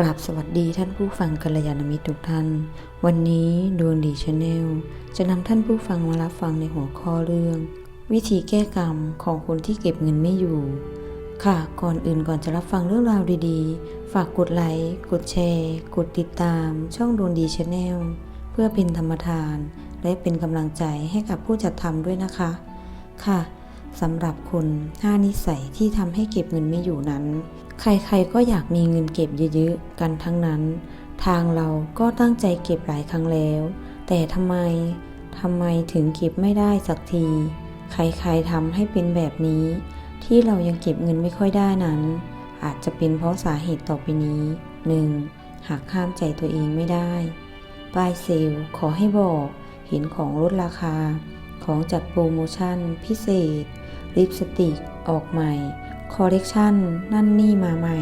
กราบสวัสดีท่านผู้ฟังกัลยาณมิตรทุกท่าน วันนี้ดวงดีชาแนลจะนำท่านผู้ฟังมารับฟังในหัวข้อเรื่อง วิธีแก้กรรมของคนที่เก็บเงินไม่อยู่ ค่ะก่อนอื่นก่อนจะรับฟังเรื่องราวดีๆ ฝากกดไลค์กดแชร์ กดติดตาม ช่องดวงดีชาแนลเพื่อเป็นธรรมทาน และเป็นกำลังใจให้กับผู้จัดทำด้วยนะคะ ค่ะสำหรับคน5นิสัยที่ทำให้เก็บเงินไม่อยู่นั้น ใครๆก็อยากมีเงินเก็บเยอะๆกันทั้งนั้น ทางเราก็ตั้งใจเก็บหลายครั้งแล้ว แต่ทำไมทำไมถึงเก็บไม่ได้สักที ใครๆทำให้เป็นแบบนี้ ที่เรายังเก็บเงินไม่ค่อยได้นั้น อาจจะเป็นเพราะสาเหตุต่อไปนี้ 1. หากข้ามใจตัวเองไม่ได้ป้ายเซลขอให้บอก เห็นของลดราคา ของจัดโปรโมชั่นพิเศษ ลิปสติก ออกใหม่ คอลเลกชันนั่นนี่มาใหม่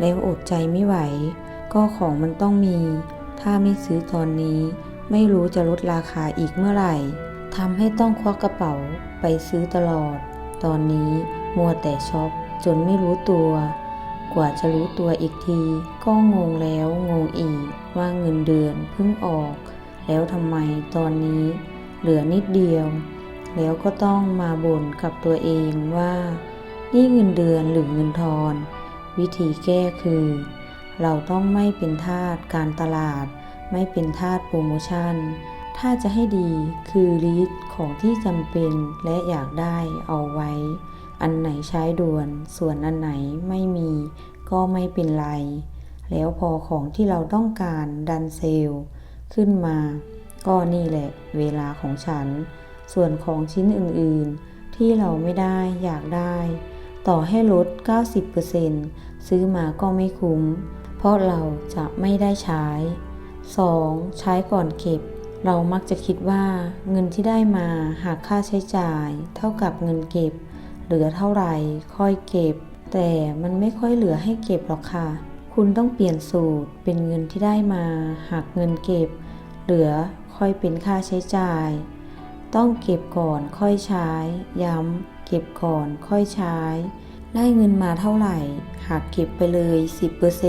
แล้วอดใจไม่ไหว ก็ของมันต้องมี ถ้าไม่ซื้อตอนนี้ ไม่รู้จะลดราคาอีกเมื่อไหร่ทำให้ต้องควักกระเป๋าไปซื้อตลอด ตอนนี้มัวแต่ช็อปจนไม่รู้ตัว กว่าจะรู้ตัวอีกที ก็งงแล้วงงอีกว่าเงินเดือนเพิ่งออก แล้วทำไมตอนนี้เหลือนิดเดียว แล้วก็ต้องมาบ่นกับตัวเองว่า นี่เงินเดือนหรือเงินทอน วิธีแก้คือ เราต้องไม่เป็นทาสการตลาด ไม่เป็นทาสโปรโมชั่น ถ้าจะให้ดีคือลิสต์ของที่จำเป็นและอยากได้เอาไว้ อันไหนใช้ด่วน ส่วนอันไหนไม่มีก็ไม่เป็นไร แล้วพอของที่เราต้องการดันเซลขึ้นมา ก็นี่แหละเวลาของฉัน ส่วนของชิ้นอื่นๆ ที่เราไม่ได้อยากได้ ต่อให้ลด 90%ซื้อมาก็ไม่คุ้ม เพราะเราจะไม่ได้ใช้ 2. ใช้ก่อนเก็บ เรามักจะคิดว่าเงินที่ได้มาหากค่าใช้จ่าย เท่ากับเงินเก็บ เหลือเท่าไหร่ค่อยเก็บ แต่มันไม่ค่อยเหลือให้เก็บหรอกค่ะ คุณต้องเปลี่ยนสูตรเป็นเงินที่ได้มาหักเงินเก็บ เหลือค่อยเป็นค่าใช้จ่าย ต้องเก็บก่อนค่อยใช้ ย้ำ เก็บก่อนค่อยใช้ ได้เงินมาเท่าไหร่ หากเก็บไปเลย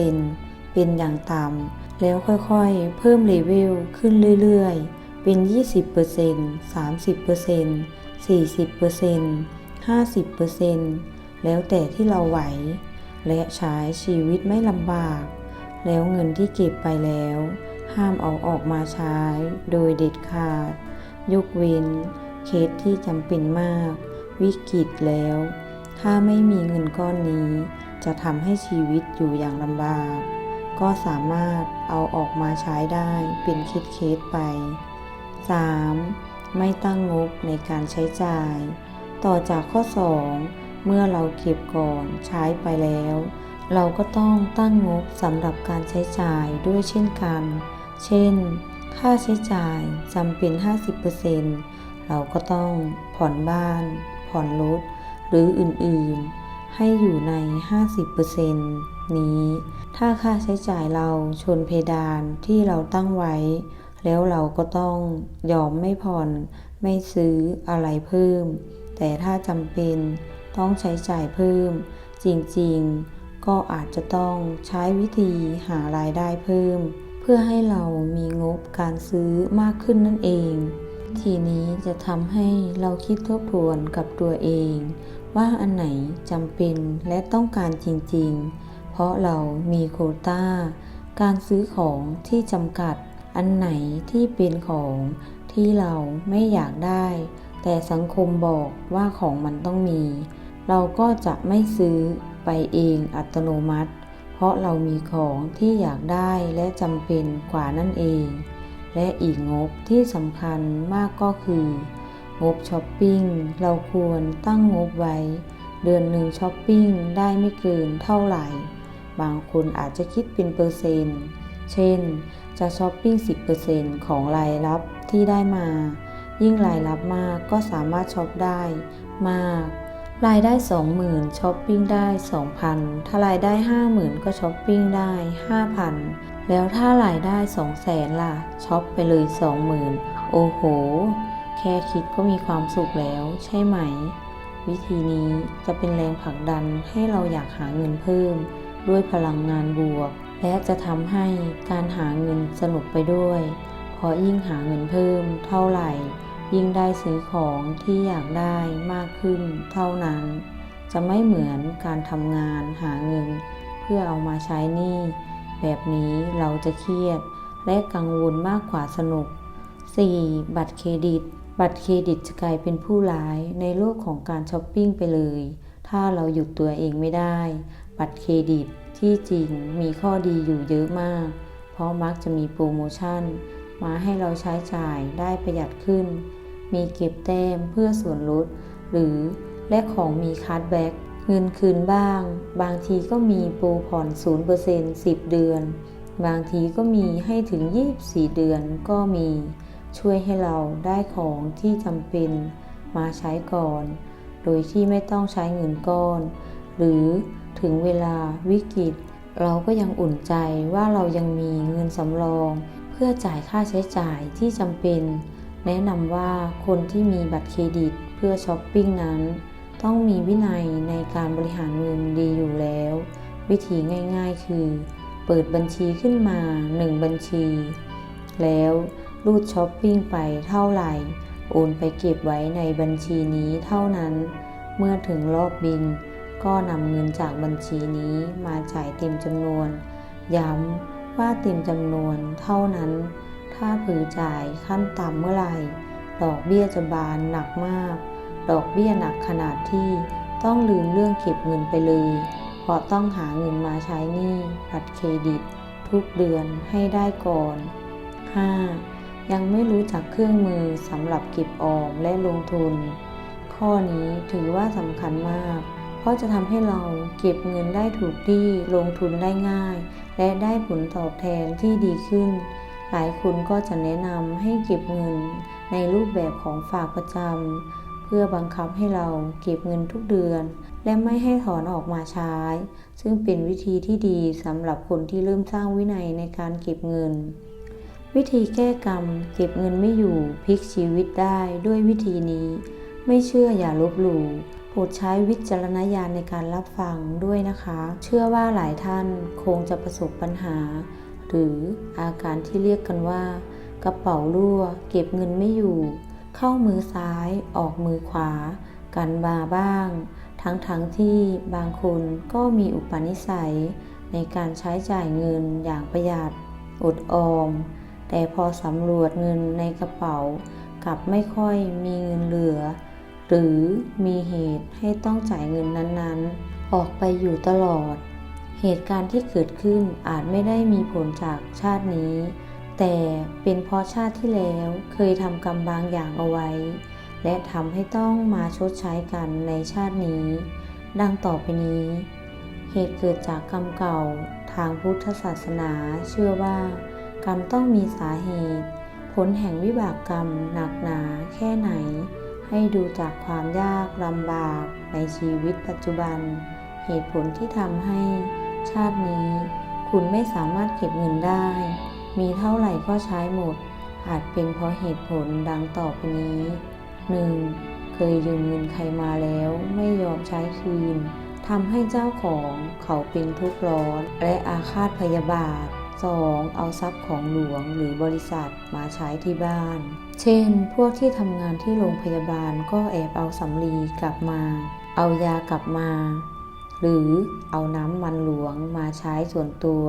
10%เป็นอย่างต่ำแล้วค่อยๆ เพิ่มเลเวลขึ้นเรื่อยๆ เป็น 20% 30% 40% 50%แล้วแต่ที่เราไหว และใช้ชีวิตไม่ลำบาก แล้วเงินที่เก็บไปแล้ว ห้ามเอาออกมาใช้โดยเด็ดขาด ยกเว้นเคสที่จำเป็นมาก วิกฤตแล้ว ถ้าไม่มีเงินก้อนนี้ จะทำให้ชีวิตอยู่อย่างลำบาก ก็สามารถเอาออกมาใช้ได้เป็นเคสไป 3. ไม่ตั้งงบในการใช้จ่าย ต่อจากข้อ 2 เมื่อเราเก็บก่อนใช้ไปแล้ว เราก็ต้องตั้งงบสำหรับการใช้จ่ายด้วยเช่นกัน เช่น ค่าใช้จ่ายจำเป็น 50%เราก็ต้องผ่อนบ้าน ผ่อนรถหรืออื่นๆ ให้อยู่ใน 50%นี้ ถ้าค่าใช้จ่ายเราชนเพดานที่เราตั้งไว้ แล้วเราก็ต้องยอมไม่ผ่อนไม่ซื้ออะไรเพิ่ม แต่ถ้าจำเป็นต้องใช้จ่ายเพิ่ม จริงๆ ก็อาจจะต้องใช้วิธีหารายได้เพิ่ม เพื่อให้เรามีงบการซื้อมากขึ้นนั่นเอง ทีนี้จะทำให้เราคิดทบทวนกับตัวเอง ว่าอันไหนจำเป็นและต้องการจริงๆ เพราะเรามีโควต้า การซื้อของที่จำกัด อันไหนที่เป็นของที่เราไม่อยากได้ แต่สังคมบอกว่าของมันต้องมี เราก็จะไม่ซื้อไปเองอัตโนมัติ เพราะเรามีของที่อยากได้และจำเป็นกว่านั่นเอง และอีกงบที่สำคัญมากก็คือ งบช้อปปิ้ง เราควรตั้งงบไว้ เดือนหนึ่งช้อปปิ้งได้ไม่เกินเท่าไหร่ บางคนอาจจะคิดเป็นเปอร์เซ็นต์ เช่น จะช้อปปิ้ง 10%ของรายรับที่ได้มา ยิ่งรายรับมากก็สามารถช็อปได้มาก รายได้ 20,000ช้อปปิ้งได้ 2,000 ถ้ารายได้ 50,000 ก็ช้อปปิ้งได้ 5,000 แล้วถ้ารายได้200,000ล่ะช็อปไปเลย20,000โอ้โห แค่คิดก็มีความสุขแล้วใช่ไหม วิธีนี้จะเป็นแรงผลักดันให้เราอยากหาเงินเพิ่ม ด้วยพลังงานบวก และจะทำให้การหาเงินสนุกไปด้วยเพราะยิ่งหาเงินเพิ่มเท่าไหร่ ยิ่งได้ซื้อของที่อยากได้มากขึ้นเท่านั้น จะไม่เหมือนการทำงานหาเงิน เพื่อเอามาใช้หนี้ แบบนี้เราจะเครียด และกังวลมากกว่าสนุก 4. บัตรเครดิต บัตรเครดิตจะกลายเป็นผู้ร้ายในโลกของการช้อปปิ้งไปเลย ถ้าเราหยุดตัวเองไม่ได้ บัตรเครดิตที่จริงมีข้อดีอยู่เยอะมาก เพราะมักจะมีโปรโมชั่น มาให้เราใช้จ่ายได้ประหยัดขึ้น มีเก็บแต้มเพื่อส่วนลด หรือและของมีคัดแบ็ก เงินคืนบ้าง บางทีก็มีโปรผ่อน0% 10 เดือน บางทีก็มีให้ถึง 24 เดือนก็มี ช่วยให้เราได้ของที่จำเป็นมาใช้ก่อน โดยที่ไม่ต้องใช้เงินก้อน หรือถึงเวลาวิกฤต เราก็ยังอุ่นใจว่าเรายังมีเงินสำรอง เพื่อจ่ายค่าใช้จ่ายที่จำเป็น แนะนำว่าคนที่มีบัตรเครดิตเพื่อช้อปปิ้งนั้น ต้องมีวินัยในการบริหารเงินดีอยู่แล้ว วิธีง่าย ๆ คือ เปิดบัญชีขึ้นมา 1 บัญชี แล้วรูดช้อปปิ้งไปเท่าไหร่ โอนไปเก็บไว้ในบัญชีนี้เท่านั้น เมื่อถึงรอบบิน ก็นำเงินจากบัญชีนี้มาจ่ายเต็มจำนวน ย้ำว่าเต็มจำนวนเท่านั้น ถ้าผือจ่ายขั้นต่ำเมื่อไหร่ ดอกเบี้ยจะบานหนักมาก ดอกเบี้ยหนักขนาดที่ต้องลืมเรื่องเก็บเงินไปเลย เพราะต้องหาเงินมาใช้หนี้บัตรเครดิต ทุกเดือนให้ได้ก่อน 5. ยังไม่รู้จักเครื่องมือสำหรับเก็บออมและลงทุน ข้อนี้ถือว่าสำคัญมาก เพราะจะทำให้เราเก็บเงินได้ถูกที่ลงทุนได้ง่าย และได้ผลตอบแทนที่ดีขึ้น หลายคนก็จะแนะนำให้เก็บเงินในรูปแบบของฝากประจำ เพื่อบังคับให้เราเก็บเงินทุกเดือน และไม่ให้ถอนออกมาใช้ ซึ่งเป็นวิธีที่ดีสำหรับคนที่เริ่มสร้างวินัยในการเก็บเงิน วิธีแก้กรรม เก็บเงินไม่อยู่พลิกชีวิตได้ด้วยวิธีนี้ ไม่เชื่ออย่าลบหลู่โปรดใช้วิจารณญาณในการรับฟังด้วยนะคะ เชื่อว่าหลายท่านคงจะประสบปัญหา หรืออาการที่เรียกกันว่า กระเป๋ารั่ว เก็บเงินไม่อยู่ เข้ามือซ้ายออกมือขวา กันบาบ้าง ทั้งๆทที่บางคนก็มีอุปนิสัย ในการใช้จ่ายเงินอย่างประหยัดอดออม แต่พอสำรวจเงินในกระเป๋ากลับไม่ค่อยมีเงินเหลือ หรือมีเหตุให้ต้องจ่ายเงินนั้นๆ ออกไปอยู่ตลอด เหตุการณ์ที่เกิดขึ้นอาจไม่ได้มีผลจากชาตินี้ แต่เป็นเพราะชาติที่แล้วเคยทำกรรมบางอย่างเอาไว้ และทำให้ต้องมาชดใช้กันในชาตินี้ ดังต่อไปนี้ เหตุเกิดจากกรรมเก่าทางพุทธศาสนาเชื่อว่า กรรมต้องมีสาเหตุ ผลแห่งวิบากกรรมหนักหนาแค่ไหน ให้ดูจากความยากลำบากในชีวิตปัจจุบัน เหตุผลที่ทำให้ชาตินี้ คุณไม่สามารถเก็บเงินได้ มีเท่าไหร่ก็ใช้หมด อาจเป็นเพราะเหตุผลดังต่อไปนี้ 1. เคยยืมเงินใครมาแล้วไม่ยอมใช้คืนทำให้เจ้าของเขาเป็นทุกข์ร้อนและอาฆาตพยาบาท 2. เอาทรัพย์ของหลวงหรือบริษัทมาใช้ที่บ้าน เช่น พวกที่ทำงานที่โรงพยาบาลก็แอบเอาสำลีกลับมา เอายากลับมา หรือเอาน้ำมันหลวงมาใช้ส่วนตัว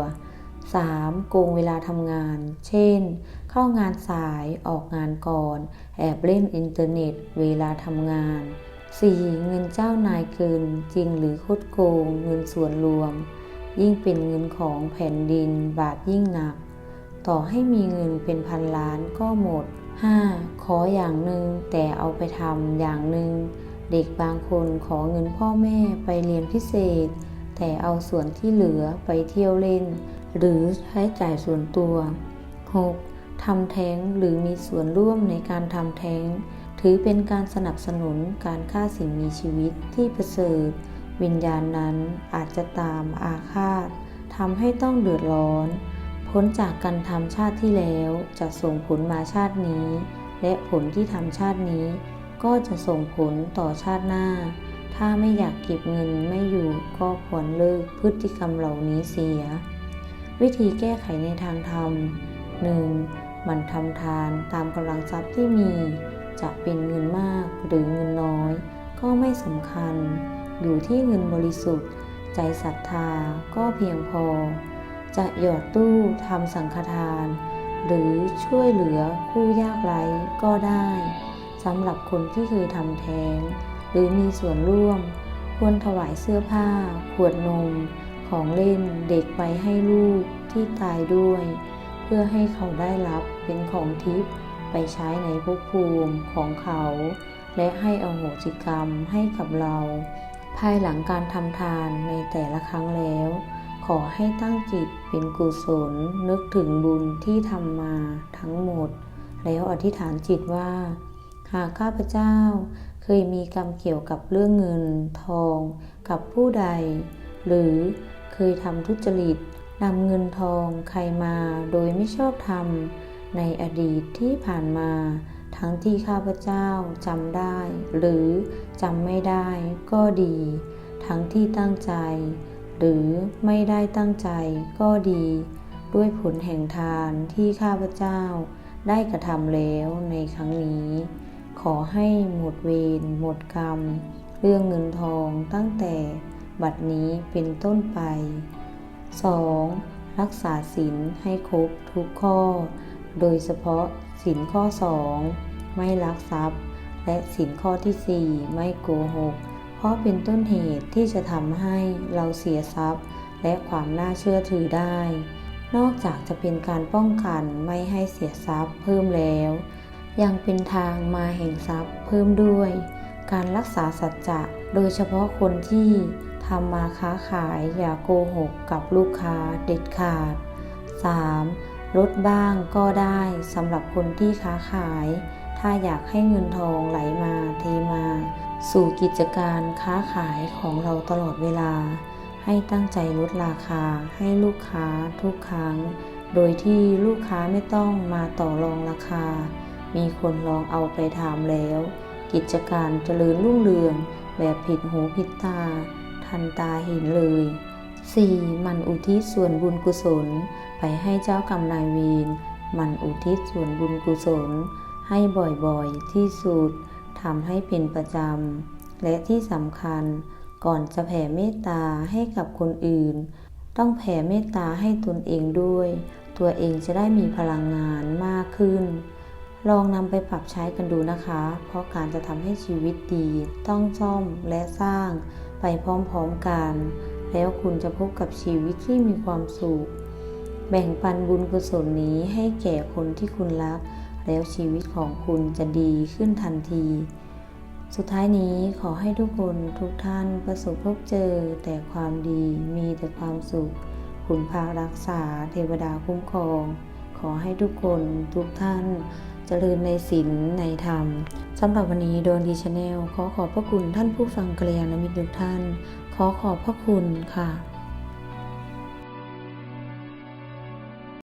3. โกงเวลาทำงาน เช่น เข้างานสาย ออกงานก่อน แอบเล่นอินเทอร์เน็ต เวลาทำงาน 4. เงินเจ้านายเกิน จริงหรือคดโกง เงินส่วนรวม ยิ่งเป็นเงินของแผ่นดิน บาปยิ่งหนัก ต่อให้มีเงินเป็นพันล้านก็หมด 5. ขออย่างหนึ่งแต่เอาไปทำอย่างหนึ่ง เด็กบางคนขอเงินพ่อแม่ไปเรียนพิเศษ แต่เอาส่วนที่เหลือไปเที่ยวเล่น หรือใช้จ่ายส่วนตัว 6. ทำแท้งหรือมีส่วนร่วมในการทำแท้ง ถือเป็นการสนับสนุนการฆ่าสิ่งมีชีวิตที่ประเสริฐ วิญญาณนั้นอาจจะตามอาฆาตทำให้ต้องเดือดร้อน พ้นจากการทำชาติที่แล้วจะส่งผลมาชาตินี้ และผลที่ทำชาตินี้ ก็จะส่งผลต่อชาติหน้า ถ้าไม่อยากเก็บเงินไม่อยู่ก็ควรเลิกพฤติกรรมเหล่านี้เสีย วิธีแก้ไขในทางธรรม 1. มันทำทานตามกำลังทรัพย์ที่มี จะเป็นเงินมากหรือเงินน้อย ก็ไม่สำคัญ อยู่ที่เงินบริสุทธิ์ ใจศรัทธาก็เพียงพอ จะหยอดตู้ทำสังฆทาน หรือช่วยเหลือผู้ยากไร้ก็ได้สำหรับคนที่เคยทำแท้ง หรือมีส่วนร่วม ควรถวายเสื้อผ้า ขวดนม ของเล่นเด็กไปให้ลูกที่ตายด้วย เพื่อให้เขาได้รับเป็นของทิพย์ไปใช้ในภพภูมิของเขา และให้อโหสิกรรมให้กับเรา ภายหลังการทำทานในแต่ละครั้งแล้ว ขอให้ตั้งจิตเป็นกุศลนึกถึงบุญที่ทำมาทั้งหมด แล้วอธิษฐานจิตว่า หากข้าพเจ้าเคยมีกรรมเกี่ยวกับเรื่องเงินทองกับผู้ใด หรือ เคยทำทุจริตนำเงินทองใครมาโดยไม่ชอบธรรม ในอดีตที่ผ่านมา ทั้งที่ข้าพเจ้าจำได้ หรือจำไม่ได้ก็ดี ทั้งที่ตั้งใจ หรือไม่ได้ตั้งใจก็ดี ด้วยผลแห่งทานที่ข้าพเจ้าได้กระทำแล้วในครั้งนี้ ขอให้หมดเวรหมดกรรม เรื่องเงินทองตั้งแต่ บัดนี้เป็นต้นไป 2. รักษาศีลให้ครบทุกข้อ โดยเฉพาะศีลข้อ 2 ไม่ลักทรัพย์ และศีลข้อที่ 4 ไม่โกหก เพราะเป็นต้นเหตุที่จะทำให้เราเสียทรัพย์ และความน่าเชื่อถือได้ นอกจากจะเป็นการป้องกันไม่ให้เสียทรัพย์เพิ่มแล้ว ยังเป็นทางมาแห่งทรัพย์เพิ่มด้วย การรักษาสัจจะโดยเฉพาะคนที่ ทำมาค้าขายอย่าโกหกกับลูกค้าเด็ดขาด 3. ลดบ้างก็ได้สำหรับคนที่ค้าขาย ถ้าอยากให้เงินทองไหลมาเทมา สู่กิจการค้าขายของเราตลอดเวลา ให้ตั้งใจลดราคาให้ลูกค้าทุกครั้ง โดยที่ลูกค้าไม่ต้องมาต่อรองราคา มีคนลองเอาไปทำแล้ว กิจการเจริญรุ่งเรืองแบบผิดหูผิดตา ทันตาเห็นเลย 4. มันอุทิศส่วนบุญกุศล ไปให้เจ้ากรรมนายเวรมันอุทิศส่วนบุญกุศล ให้บ่อยๆที่สุดทำให้เป็นประจำ และที่สำคัญ ก่อนจะแผ่เมตตาให้กับคนอื่น ต้องแผ่เมตตาให้ตนเองด้วย ตัวเองจะได้มีพลังงานมากขึ้น ลองนำไปปรับใช้กันดูนะคะ เพราะการจะทำให้ชีวิตดี ต้องซ่อมและสร้าง ไปพร้อมๆกัน แล้วคุณจะพบกับชีวิตที่มีความสุข แบ่งปันบุญกุศลนี้ให้แก่คนที่คุณรัก แล้วชีวิตของคุณจะดีขึ้นทันที สุดท้ายนี้ขอให้ทุกคนทุกท่านประสบพบเจอแต่ความดีมีแต่ความสุข คุณพารักษาเทวดาคุ้มครอง ขอให้ทุกคนทุกท่าน เจริญในศีลในธรรมสำหรับวันนี้โดนดีชาแนลขอขอบพระคุณท่านผู้ฟังกัลยาณมิตรทุกท่าน ขอขอบพระคุณค่ะ